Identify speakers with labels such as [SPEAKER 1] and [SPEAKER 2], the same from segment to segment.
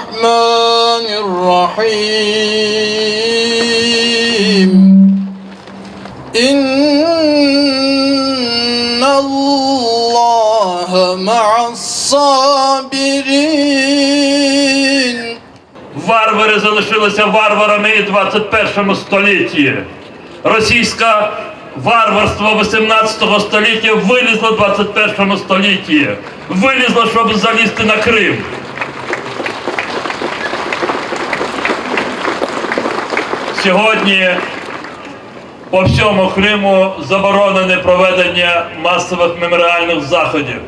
[SPEAKER 1] الله الرحمن الرحيم إن الله مع الصابرين
[SPEAKER 2] Варвари залишилися варварами і в 21 столітті. Російське варварство 18 століття вилізло в 21 столітті. Вилізло, щоб залізти на Крим. Сьогодні по всьому Криму заборонене проведення масових меморіальних заходів.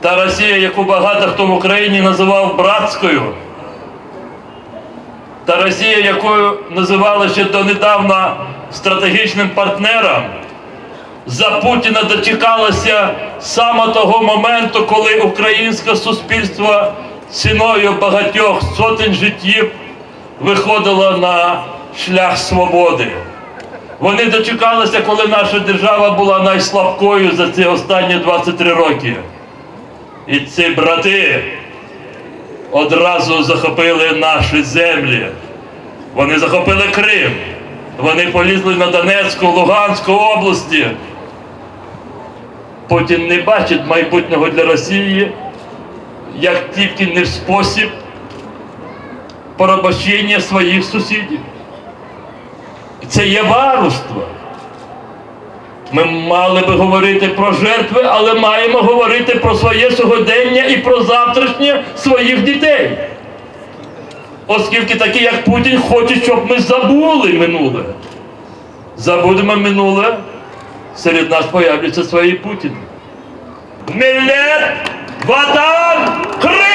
[SPEAKER 2] Та Росія, яку багато хто в Україні називав братською, та Росія, якою називали ще донедавна стратегічним партнером, за Путіна дочекалася саме того моменту, коли українське суспільство ціною багатьох сотень життів виходило на шлях свободи. Вони дочекалися, коли наша держава була найслабкою за ці останні 23 роки. І ці брати одразу захопили наші землі. Вони захопили Крим. Вони полізли на Донецьку, Луганську області. Путін не бачить майбутнього для Росії як тільки не в спосіб порабощення своїх сусідів. Це є варварство. Ми мали би говорити про жертви, але маємо говорити про своє сьогодення і про завтрашнє своїх дітей. Оскільки такі, як Путін, хочуть, щоб ми забули минуле. Забудемо минуле, серед нас появляться свої Путіни. Мілет, ватан, Крим!